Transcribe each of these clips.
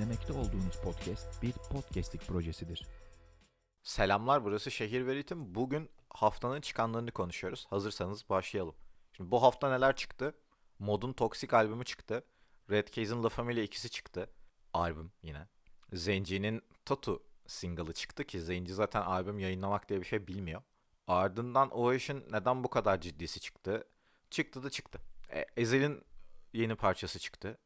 Dinlemekte olduğunuz podcast bir podcastlik projesidir. Selamlar burası Şehir ve Ritim. Bugün haftanın çıkanlarını konuşuyoruz. Hazırsanız başlayalım. Şimdi bu hafta neler çıktı? Mod'un Toxic albümü çıktı. Red Case'in La Familia ikisi çıktı. Albüm yine. Zenci'nin Tatu single'ı çıktı ki Zenci zaten albüm yayınlamak diye bir şey bilmiyor. Ardından o işin neden bu kadar ciddisi çıktı? Çıktı da çıktı. E, Ezel'in yeni parçası çıktı.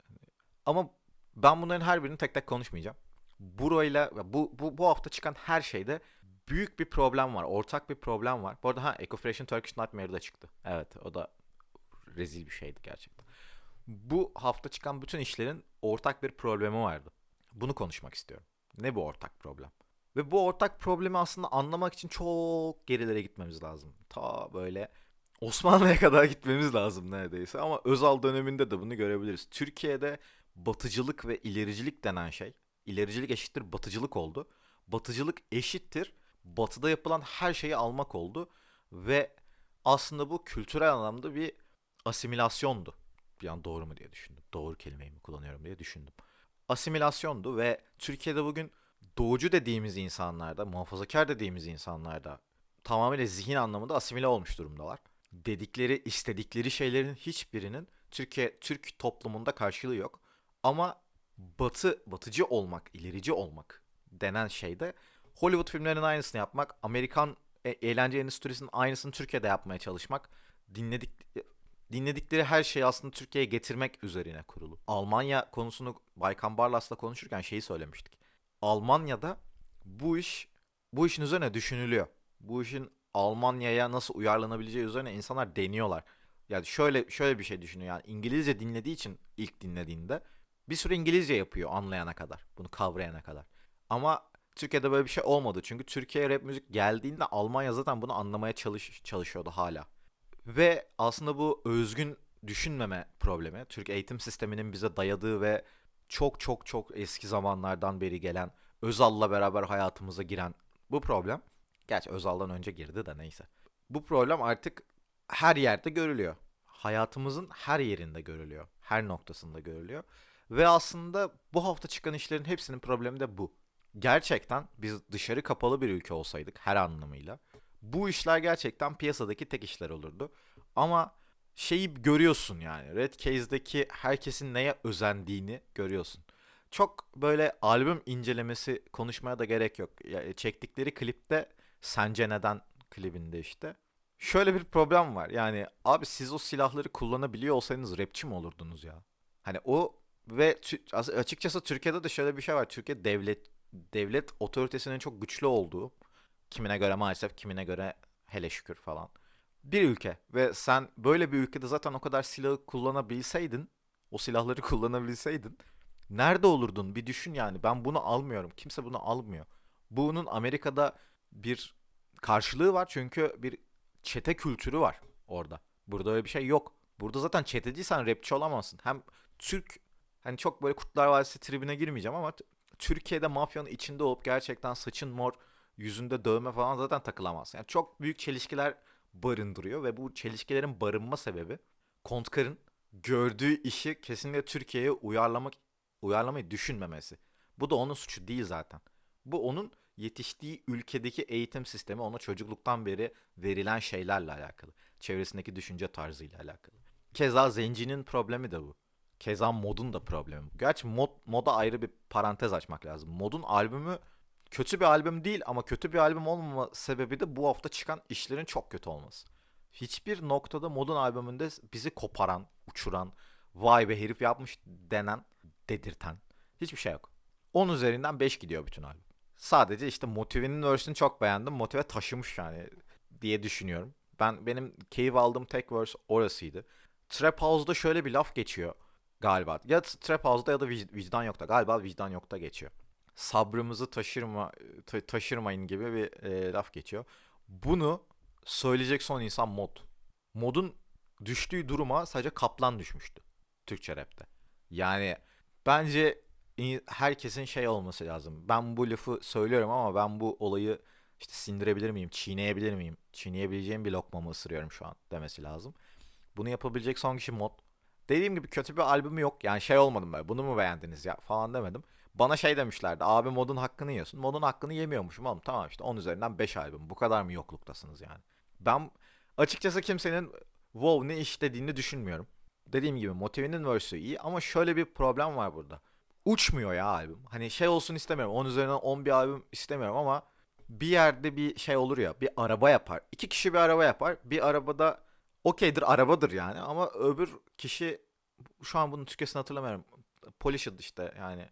Ama ben bunların her birini tek tek konuşmayacağım. Burayla bu, bu, bu hafta çıkan her şeyde büyük bir problem var. Ortak bir problem var. Bu arada ha Eco Fresh'in Turkish Nightmare da çıktı. Evet o da rezil bir şeydi gerçekten. Bu hafta çıkan bütün işlerin ortak bir problemi vardı. Bunu konuşmak istiyorum. Ne bu ortak problem? Ve bu ortak problemi aslında anlamak için çok gerilere gitmemiz lazım. Ta böyle Osmanlı'ya kadar gitmemiz lazım neredeyse ama Özal döneminde de bunu görebiliriz. Türkiye'de batıcılık ve ilericilik denen şey, ilericilik eşittir batıcılık oldu. Batıcılık eşittir batıda yapılan her şeyi almak oldu ve aslında bu kültürel anlamda bir asimilasyondu. An doğru mu diye düşündüm. Doğru kelimeyi mi kullanıyorum diye düşündüm. Asimilasyondu ve Türkiye'de bugün doğucu dediğimiz insanlarda, muhafazakar dediğimiz insanlarda tamamıyla zihin anlamında asimile olmuş durumdalar. Dedikleri, istedikleri şeylerin hiçbirinin Türkiye Türk toplumunda karşılığı yok. Ama batı, batıcı olmak, ilerici olmak denen şeyde Hollywood filmlerinin aynısını yapmak, Amerikan e- eğlence endüstrisinin aynısını Türkiye'de yapmaya çalışmak, dinledik dinledikleri her şeyi aslında Türkiye'ye getirmek üzerine kurulu. Almanya konusunu Baykan Barlas'la konuşurken şeyi söylemiştik. Almanya'da bu iş bu işin üzerine düşünülüyor. Bu işin Almanya'ya nasıl uyarlanabileceği üzerine insanlar deniyorlar. Yani şöyle şöyle bir şey düşünüyor. Yani İngilizce dinlediği için ilk dinlediğinde bir sürü İngilizce yapıyor anlayana kadar. Bunu kavrayana kadar. Ama Türkiye'de böyle bir şey olmadı. Çünkü Türkiye'ye rap müzik geldiğinde Almanya zaten bunu anlamaya çalış çalışıyordu hala. Ve aslında bu özgün düşünmeme problemi, Türk eğitim sisteminin bize dayadığı ve çok çok çok eski zamanlardan beri gelen, Özal'la beraber hayatımıza giren bu problem, gerçi Özal'dan önce girdi de neyse. Bu problem artık her yerde görülüyor. Hayatımızın her yerinde görülüyor. Her noktasında görülüyor. Ve aslında bu hafta çıkan işlerin hepsinin problemi de bu. Gerçekten biz dışarı kapalı bir ülke olsaydık her anlamıyla bu işler gerçekten piyasadaki tek işler olurdu. Ama şeyi görüyorsun yani. Red Case'deki herkesin neye özendiğini görüyorsun. Çok böyle albüm incelemesi konuşmaya da gerek yok. Ya, çektikleri klipte Sence Neden klibinde işte. Şöyle bir problem var. Yani abi siz o silahları kullanabiliyor olsaydınız rapçi mi olurdunuz ya? Hani o ve açıkçası Türkiye'de de şöyle bir şey var. Türkiye devlet devlet otoritesinin çok güçlü olduğu kimine göre maalesef kimine göre hele şükür falan bir ülke. Ve sen böyle bir ülkede zaten o kadar silahı kullanabilseydin o silahları kullanabilseydin nerede olurdun? Bir düşün yani. Ben bunu almıyorum. Kimse bunu almıyor. Bunun Amerika'da bir karşılığı var. Çünkü bir çete kültürü var orada. Burada öyle bir şey yok. Burada zaten çeteciysen rapçi olamazsın. Hem Türk hani çok böyle Kurtlar Vadisi tribine girmeyeceğim ama Türkiye'de mafyanın içinde olup gerçekten saçın mor yüzünde dövme falan zaten takılamaz. Yani çok büyük çelişkiler barındırıyor ve bu çelişkilerin barınma sebebi Kontkar'ın gördüğü işi kesinlikle Türkiye'ye uyarlamak uyarlamayı düşünmemesi. Bu da onun suçu değil zaten. Bu onun yetiştiği ülkedeki eğitim sistemi ona çocukluktan beri verilen şeylerle alakalı. Çevresindeki düşünce tarzıyla alakalı. Keza Zenci'nin problemi de bu. Keza Mod'un da problemi. Gerçi Mod, Mod'a ayrı bir parantez açmak lazım. Mod'un albümü kötü bir albüm değil ama kötü bir albüm olmama sebebi de bu hafta çıkan işlerin çok kötü olması. Hiçbir noktada Mod'un albümünde bizi koparan, uçuran, vay be herif yapmış denen, dedirten hiçbir şey yok. 10 üzerinden 5 gidiyor bütün albüm. Sadece işte Motive'nin verse'ini çok beğendim. Motive taşımış yani diye düşünüyorum. Ben benim keyif aldığım tek verse orasıydı. Trap House'da şöyle bir laf geçiyor galiba. Ya Trap House'da ya da Vic- Vicdan Yok'ta. Galiba Vicdan Yok'ta geçiyor sabrımızı taşırma ta- taşırmayın gibi bir e, laf geçiyor. Bunu söyleyecek son insan Mod. Mod'un düştüğü duruma sadece Kaplan düşmüştü Türkçe rapte. Yani bence in- herkesin şey olması lazım. Ben bu lafı söylüyorum ama ben bu olayı işte sindirebilir miyim, çiğneyebilir miyim? Çiğneyebileceğim bir lokmamı ısırıyorum şu an demesi lazım. Bunu yapabilecek son kişi Mod. Dediğim gibi kötü bir albümü yok. Yani şey olmadım böyle bunu mu beğendiniz ya falan demedim. Bana şey demişlerdi. Abi modun hakkını yiyorsun. Modun hakkını yemiyormuşum oğlum. Tamam işte 10 üzerinden 5 albüm. Bu kadar mı yokluktasınız yani? Ben açıkçası kimsenin wow ne iş dediğini düşünmüyorum. Dediğim gibi Motive'nin verse'ü iyi ama şöyle bir problem var burada. Uçmuyor ya albüm. Hani şey olsun istemiyorum. 10 üzerinden 10 bir albüm istemiyorum ama bir yerde bir şey olur ya. Bir araba yapar. İki kişi bir araba yapar. Bir arabada okeydir arabadır yani ama öbür kişi şu an bunun Türkçesini hatırlamıyorum. Polished işte yani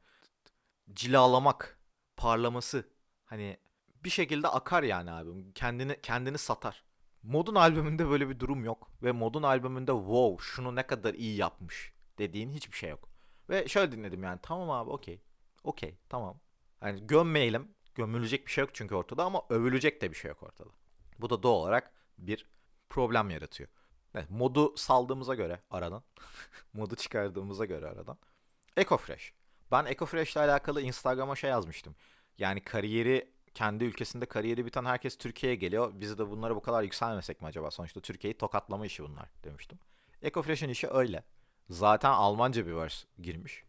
cilalamak, parlaması hani bir şekilde akar yani albüm. Kendini kendini satar. Mod'un albümünde böyle bir durum yok ve Mod'un albümünde wow şunu ne kadar iyi yapmış dediğin hiçbir şey yok. Ve şöyle dinledim yani tamam abi okey. Okey tamam. Yani gömmeyelim. Gömülecek bir şey yok çünkü ortada ama övülecek de bir şey yok ortada. Bu da doğal olarak bir problem yaratıyor. Evet, modu saldığımıza göre aradan, modu çıkardığımıza göre aradan. Ecofresh. Ben Ecofresh ile alakalı Instagram'a şey yazmıştım. Yani kariyeri kendi ülkesinde kariyeri biten herkes Türkiye'ye geliyor. Biz de bunlara bu kadar yükselmesek mi acaba? Sonuçta Türkiye'yi tokatlama işi bunlar demiştim. Ecofresh'in işi öyle. Zaten Almanca bir verse girmiş.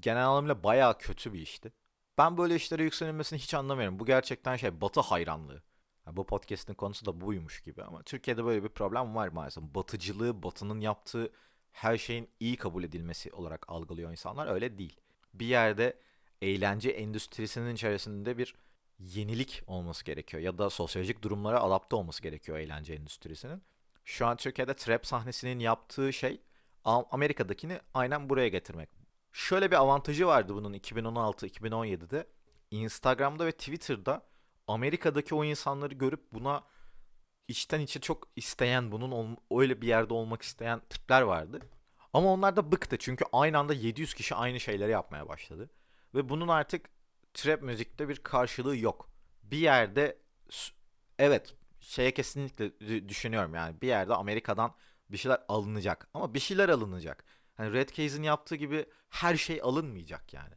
Genel anlamıyla bayağı kötü bir işti. Ben böyle işlere yükselilmesini hiç anlamıyorum. Bu gerçekten şey batı hayranlığı. Yani bu podcast'in konusu da buymuş gibi ama Türkiye'de böyle bir problem var maalesef. Batıcılığı, batının yaptığı her şeyin iyi kabul edilmesi olarak algılıyor insanlar. Öyle değil. Bir yerde eğlence endüstrisinin içerisinde bir yenilik olması gerekiyor ya da sosyolojik durumlara adapte olması gerekiyor eğlence endüstrisinin. Şu an Türkiye'de trap sahnesinin yaptığı şey Am- Amerika'dakini aynen buraya getirmek. Şöyle bir avantajı vardı bunun 2016-2017'de. Instagram'da ve Twitter'da Amerika'daki o insanları görüp buna içten içe çok isteyen, bunun öyle bir yerde olmak isteyen tipler vardı. Ama onlar da bıktı çünkü aynı anda 700 kişi aynı şeyleri yapmaya başladı. Ve bunun artık trap müzikte bir karşılığı yok. Bir yerde evet şeye kesinlikle dü- düşünüyorum yani bir yerde Amerika'dan bir şeyler alınacak ama bir şeyler alınacak. Hani Red Case'in yaptığı gibi her şey alınmayacak yani.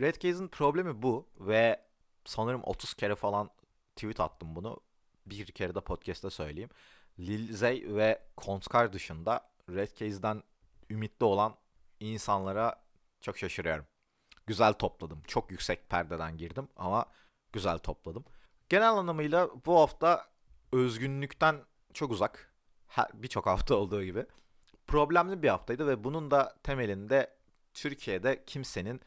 Red Case'in problemi bu ve sanırım 30 kere falan tweet attım bunu. Bir kere de podcast'ta söyleyeyim. Lil Zay ve Kontkar dışında Red Case'den ümitli olan insanlara çok şaşırıyorum. Güzel topladım. Çok yüksek perdeden girdim ama güzel topladım. Genel anlamıyla bu hafta özgünlükten çok uzak. Birçok hafta olduğu gibi. Problemli bir haftaydı ve bunun da temelinde Türkiye'de kimsenin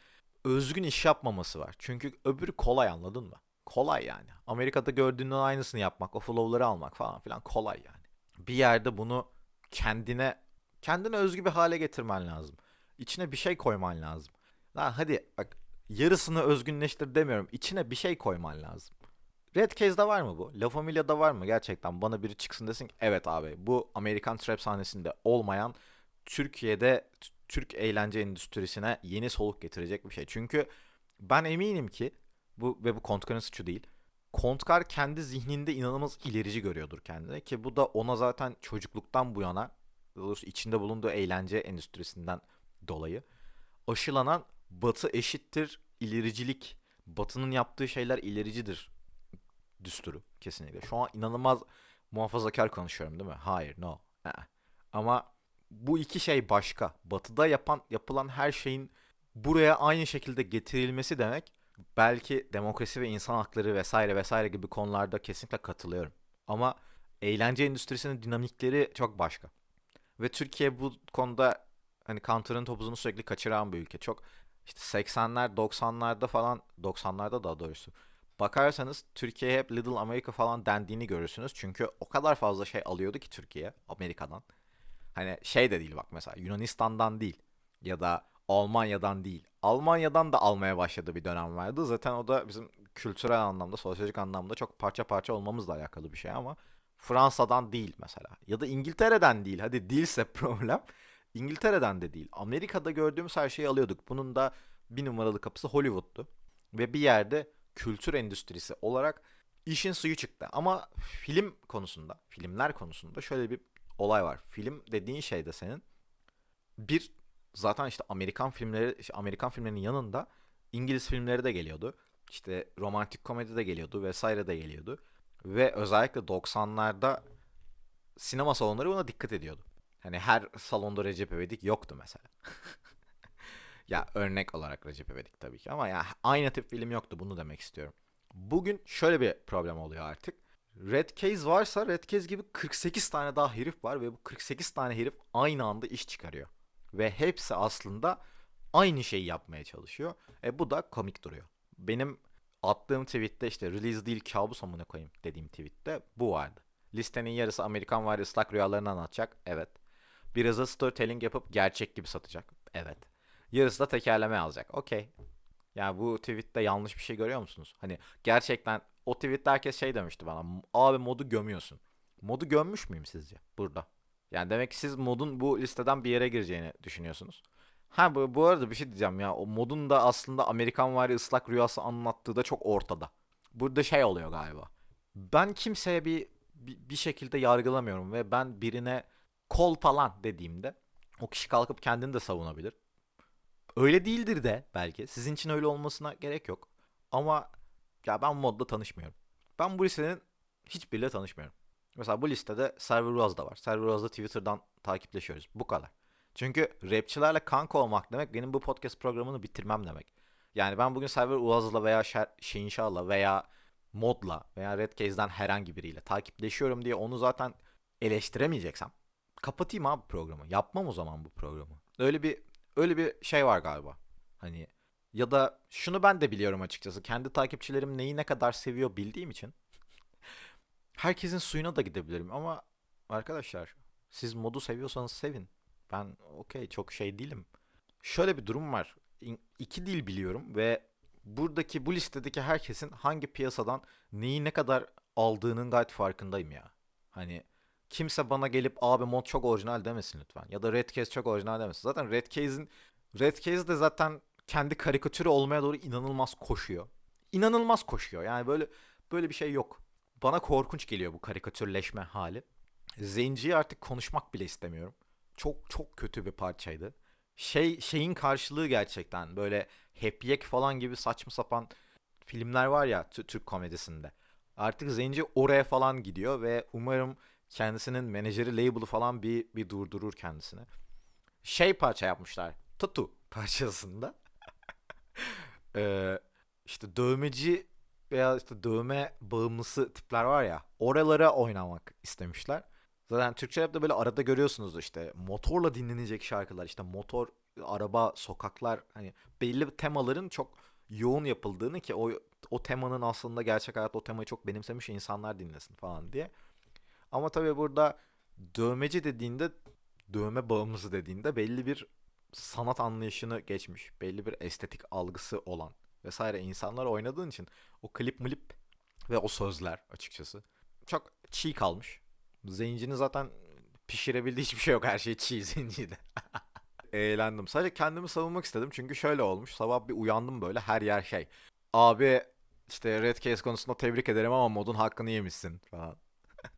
özgün iş yapmaması var. Çünkü öbürü kolay anladın mı? Kolay yani. Amerika'da gördüğünün aynısını yapmak, o flow'ları almak falan filan kolay yani. Bir yerde bunu kendine kendine özgü bir hale getirmen lazım. İçine bir şey koyman lazım. Lan hadi bak yarısını özgünleştir demiyorum. İçine bir şey koyman lazım. Red Case'de var mı bu? La Familia'da var mı gerçekten? Bana biri çıksın desin ki evet abi bu Amerikan trap sahnesinde olmayan Türkiye'de Türk eğlence endüstrisine yeni soluk getirecek bir şey. Çünkü ben eminim ki bu ve bu Kontkar'ın suçu değil. Kontkar kendi zihninde inanılmaz ilerici görüyordur kendini ki bu da ona zaten çocukluktan bu yana doğrusu içinde bulunduğu eğlence endüstrisinden dolayı aşılanan batı eşittir ilericilik. Batının yaptığı şeyler ilericidir düsturu kesinlikle. Şu an inanılmaz muhafazakar konuşuyorum değil mi? Hayır, no. Ee. Ama bu iki şey başka. Batıda yapan yapılan her şeyin buraya aynı şekilde getirilmesi demek belki demokrasi ve insan hakları vesaire vesaire gibi konularda kesinlikle katılıyorum. Ama eğlence endüstrisinin dinamikleri çok başka. Ve Türkiye bu konuda hani Counter'ın topuzunu sürekli kaçıran bir ülke. Çok işte 80'ler 90'larda falan 90'larda daha doğrusu bakarsanız Türkiye'ye hep Little America falan dendiğini görürsünüz. Çünkü o kadar fazla şey alıyordu ki Türkiye Amerika'dan. Hani şey de değil bak mesela Yunanistan'dan değil ya da Almanya'dan değil. Almanya'dan da almaya başladığı bir dönem vardı. Zaten o da bizim kültürel anlamda, sosyolojik anlamda çok parça parça olmamızla alakalı bir şey ama Fransa'dan değil mesela. Ya da İngiltere'den değil. Hadi değilse problem. İngiltere'den de değil. Amerika'da gördüğümüz her şeyi alıyorduk. Bunun da bir numaralı kapısı Hollywood'tu. Ve bir yerde kültür endüstrisi olarak işin suyu çıktı. Ama film konusunda, filmler konusunda şöyle bir olay var. Film dediğin şey de senin bir zaten işte Amerikan filmleri, işte Amerikan filmlerinin yanında İngiliz filmleri de geliyordu. İşte romantik komedi de geliyordu vesaire de geliyordu. Ve özellikle 90'larda sinema salonları buna dikkat ediyordu. Hani her salonda Recep İvedik yoktu mesela. Ya örnek olarak Recep İvedik tabii ki ama ya aynı tip film yoktu bunu demek istiyorum. Bugün şöyle bir problem oluyor artık. Red Case varsa Red Case gibi 48 tane daha herif var ve bu 48 tane herif aynı anda iş çıkarıyor. Ve hepsi aslında aynı şeyi yapmaya çalışıyor. E bu da komik duruyor. Benim attığım tweette işte release değil kabus amına koyayım dediğim tweette bu vardı. Listenin yarısı Amerikan var ıslak rüyalarını anlatacak. Evet. Biraz da storytelling yapıp gerçek gibi satacak. Evet. Yarısı da tekerleme alacak. Okey. Yani bu tweette yanlış bir şey görüyor musunuz? Hani gerçekten o tweette herkes şey demişti bana. Abi modu gömüyorsun. Modu gömmüş müyüm sizce burada? Yani demek ki siz modun bu listeden bir yere gireceğini düşünüyorsunuz. Ha bu, bu arada bir şey diyeceğim ya. O modun da aslında Amerikan vari ıslak rüyası anlattığı da çok ortada. Burada şey oluyor galiba. Ben kimseye bir, bir, şekilde yargılamıyorum ve ben birine kol falan dediğimde o kişi kalkıp kendini de savunabilir. Öyle değildir de belki. Sizin için öyle olmasına gerek yok. Ama ya ben modla tanışmıyorum. Ben bu listenin hiçbiriyle tanışmıyorum. Mesela bu listede Server Uaz da var. Server Uaz'da Twitter'dan takipleşiyoruz. Bu kadar. Çünkü rapçilerle kanka olmak demek benim bu podcast programını bitirmem demek. Yani ben bugün Server Uaz'la veya Şehinşah'la veya Mod'la veya Red Case'den herhangi biriyle takipleşiyorum diye onu zaten eleştiremeyeceksem kapatayım abi programı. Yapmam o zaman bu programı. Öyle bir öyle bir şey var galiba. Hani ya da şunu ben de biliyorum açıkçası. Kendi takipçilerim neyi ne kadar seviyor bildiğim için herkesin suyuna da gidebilirim ama arkadaşlar siz modu seviyorsanız sevin. Ben okey çok şey değilim. Şöyle bir durum var. İki dil biliyorum ve buradaki bu listedeki herkesin hangi piyasadan neyi ne kadar aldığının gayet farkındayım ya. Hani kimse bana gelip abi mod çok orijinal demesin lütfen. Ya da Red Case çok orijinal demesin. Zaten Red Case'in Red Case de zaten kendi karikatürü olmaya doğru inanılmaz koşuyor. İnanılmaz koşuyor. Yani böyle böyle bir şey yok. Bana korkunç geliyor bu karikatürleşme hali. Zenciyi artık konuşmak bile istemiyorum. Çok çok kötü bir parçaydı. Şey şeyin karşılığı gerçekten böyle Hep Yek falan gibi saçma sapan filmler var ya Türk komedisinde. Artık Zenci oraya falan gidiyor ve umarım kendisinin menajeri label'ı falan bir bir durdurur kendisini. Şey parça yapmışlar. Tutu parçasında. ee, işte dövmeci veya işte dövme bağımlısı tipler var ya oralara oynamak istemişler. Zaten Türkçe rapte böyle arada görüyorsunuz işte motorla dinlenecek şarkılar işte motor, araba, sokaklar hani belli temaların çok yoğun yapıldığını ki o o temanın aslında gerçek hayatta o temayı çok benimsemiş insanlar dinlesin falan diye. Ama tabii burada dövmeci dediğinde dövme bağımlısı dediğinde belli bir sanat anlayışını geçmiş. Belli bir estetik algısı olan vesaire insanlar oynadığın için o klip mlip ve o sözler açıkçası çok çiğ kalmış. Zencinin zaten pişirebildiği hiçbir şey yok. Her şey çiğ zencide. Eğlendim. Sadece kendimi savunmak istedim. Çünkü şöyle olmuş. Sabah bir uyandım böyle her yer şey. Abi işte Red Case konusunda tebrik ederim ama modun hakkını yemişsin falan.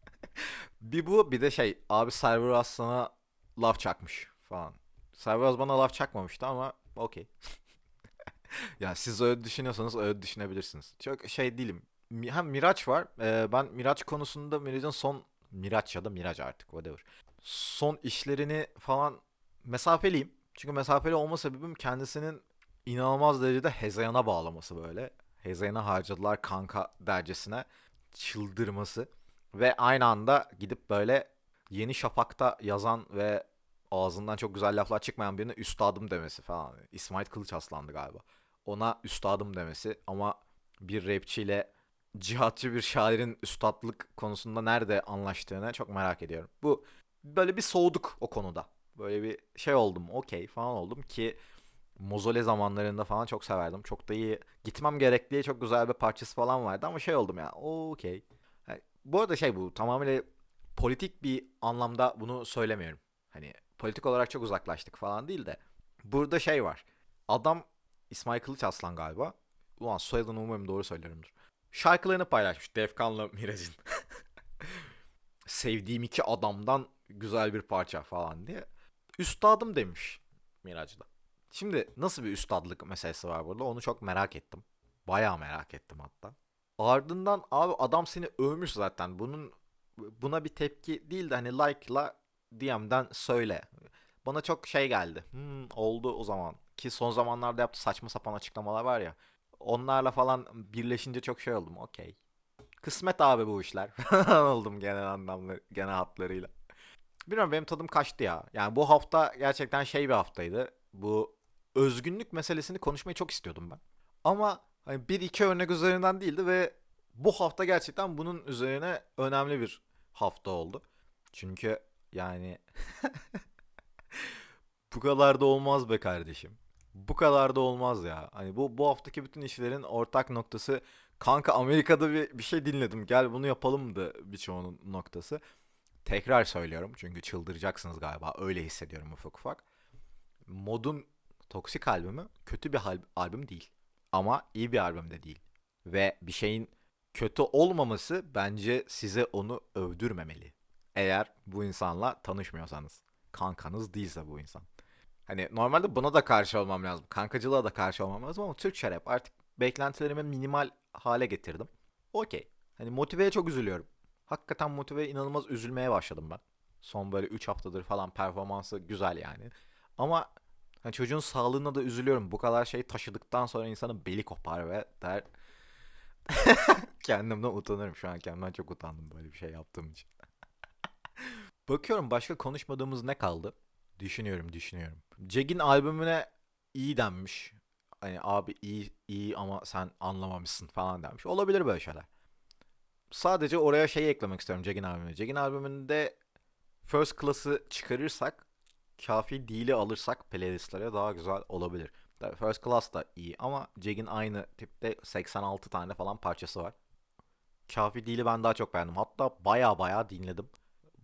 bir bu bir de şey abi Server sana laf çakmış falan. Server bana laf çakmamıştı ama okey. ya siz öyle düşünüyorsanız öyle düşünebilirsiniz. Çok şey değilim. Hem Miraç var. Ee, ben Miraç konusunda Miraç'ın son Miraç ya da Miraç artık whatever. Son işlerini falan mesafeliyim. Çünkü mesafeli olma sebebim kendisinin inanılmaz derecede hezeyana bağlaması böyle. Hezeyana harcadılar kanka dercesine çıldırması. Ve aynı anda gidip böyle Yeni Şafak'ta yazan ve ağzından çok güzel laflar çıkmayan birine üstadım demesi falan. İsmail Kılıç aslandı galiba. Ona üstadım demesi ama bir rapçiyle cihatçı bir şairin üstatlık konusunda nerede anlaştığını çok merak ediyorum. Bu böyle bir soğuduk o konuda. Böyle bir şey oldum okey falan oldum ki Mozole zamanlarında falan çok severdim. Çok da iyi gitmem gerek diye çok güzel bir parçası falan vardı ama şey oldum ya okey. Yani bu arada şey bu tamamıyla politik bir anlamda bunu söylemiyorum. Hani politik olarak çok uzaklaştık falan değil de burada şey var. Adam İsmail Kılıç Aslan galiba. Ulan soyadını umarım doğru söylüyorumdur. Şarkılarını paylaşmış Defkan'la Miraç'ın. Sevdiğim iki adamdan güzel bir parça falan diye. Üstadım demiş Miraç'da. Şimdi nasıl bir üstadlık meselesi var burada onu çok merak ettim. Bayağı merak ettim hatta. Ardından abi adam seni övmüş zaten. Bunun buna bir tepki değil de hani like'la DM'den söyle. Bana çok şey geldi. Hmm, oldu o zaman. Ki son zamanlarda yaptığı saçma sapan açıklamalar var ya. Onlarla falan birleşince çok şey oldum. Okey. Kısmet abi bu işler. oldum genel anlamları, genel hatlarıyla. Bilmiyorum benim tadım kaçtı ya. Yani bu hafta gerçekten şey bir haftaydı. Bu özgünlük meselesini konuşmayı çok istiyordum ben. Ama hani bir iki örnek üzerinden değildi ve bu hafta gerçekten bunun üzerine önemli bir hafta oldu. Çünkü yani bu kadar da olmaz be kardeşim. Bu kadar da olmaz ya. Hani bu bu haftaki bütün işlerin ortak noktası kanka Amerika'da bir, bir şey dinledim. Gel bunu yapalımdı birçoğunun noktası. Tekrar söylüyorum çünkü çıldıracaksınız galiba. Öyle hissediyorum ufak ufak. Mod'un Toksik albümü kötü bir hal- albüm değil. Ama iyi bir albüm de değil. Ve bir şeyin kötü olmaması bence size onu övdürmemeli. Eğer bu insanla tanışmıyorsanız. Kankanız değilse bu insan. Hani normalde buna da karşı olmam lazım. Kankacılığa da karşı olmam lazım ama Türkçe rap artık beklentilerimi minimal hale getirdim. Okey. Hani motiveye çok üzülüyorum. Hakikaten motiveye inanılmaz üzülmeye başladım ben. Son böyle 3 haftadır falan performansı güzel yani. Ama hani çocuğun sağlığına da üzülüyorum. Bu kadar şey taşıdıktan sonra insanın beli kopar ve der... Kendimden utanırım şu an. Kendimden çok utandım böyle bir şey yaptığım için. Bakıyorum başka konuşmadığımız ne kaldı? Düşünüyorum, düşünüyorum. Jagg'in albümüne iyi denmiş. Hani abi iyi iyi ama sen anlamamışsın falan denmiş. Olabilir böyle şeyler. Sadece oraya şey eklemek istiyorum Jagg'in albümüne. Jagg'in albümünde First Class'ı çıkarırsak kafi değil'i alırsak playlistlere daha güzel olabilir. First Class da iyi ama Jagg'in aynı tipte 86 tane falan parçası var. Kafi değil'i ben daha çok beğendim. Hatta baya baya dinledim.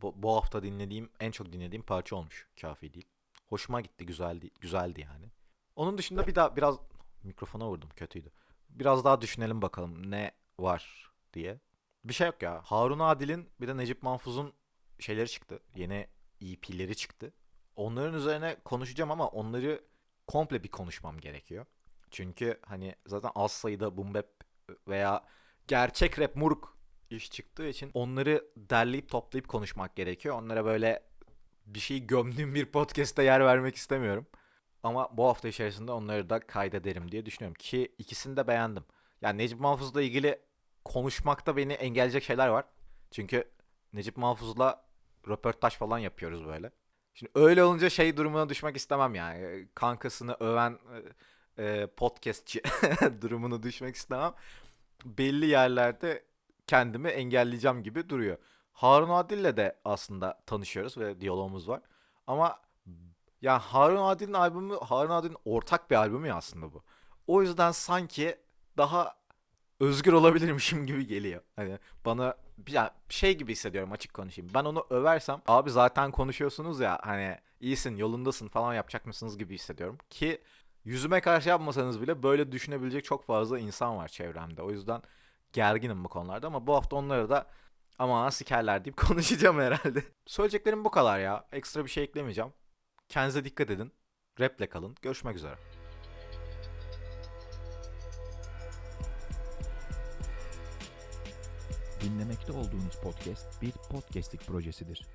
Bu, bu hafta dinlediğim, en çok dinlediğim parça olmuş Kafi değil. Hoşuma gitti, güzeldi, güzeldi yani. Onun dışında bir daha biraz mikrofona vurdum, kötüydü. Biraz daha düşünelim bakalım ne var diye. Bir şey yok ya. Harun Adil'in bir de Necip Mahfuz'un şeyleri çıktı. Yeni EP'leri çıktı. Onların üzerine konuşacağım ama onları komple bir konuşmam gerekiyor. Çünkü hani zaten az sayıda boom bap veya gerçek rap murk iş çıktığı için onları derleyip toplayıp konuşmak gerekiyor. Onlara böyle bir şey gömdüğüm bir podcast'te yer vermek istemiyorum. Ama bu hafta içerisinde onları da kaydederim diye düşünüyorum. Ki ikisini de beğendim. Yani Necip Mahfuz'la ilgili konuşmakta beni engelleyecek şeyler var. Çünkü Necip Mahfuz'la röportaj falan yapıyoruz böyle. Şimdi öyle olunca şey durumuna düşmek istemem yani. Kankasını öven e, e, podcastçi durumuna düşmek istemem. Belli yerlerde kendimi engelleyeceğim gibi duruyor. Harun Adil'le de aslında tanışıyoruz ve diyalogumuz var. Ama ya Harun Adil'in albümü Harun Adil'in ortak bir albümü ya aslında bu. O yüzden sanki daha özgür olabilirmişim gibi geliyor. Hani bana ya şey gibi hissediyorum açık konuşayım. Ben onu översem abi zaten konuşuyorsunuz ya hani iyisin yolundasın falan yapacak mısınız gibi hissediyorum. Ki yüzüme karşı yapmasanız bile böyle düşünebilecek çok fazla insan var çevremde. O yüzden gerginim bu konularda ama bu hafta onları da ama sikerler deyip konuşacağım herhalde. Söyleyeceklerim bu kadar ya. Ekstra bir şey eklemeyeceğim. Kendinize dikkat edin. Rap'le kalın. Görüşmek üzere. Dinlemekte olduğunuz podcast bir podcastlik projesidir.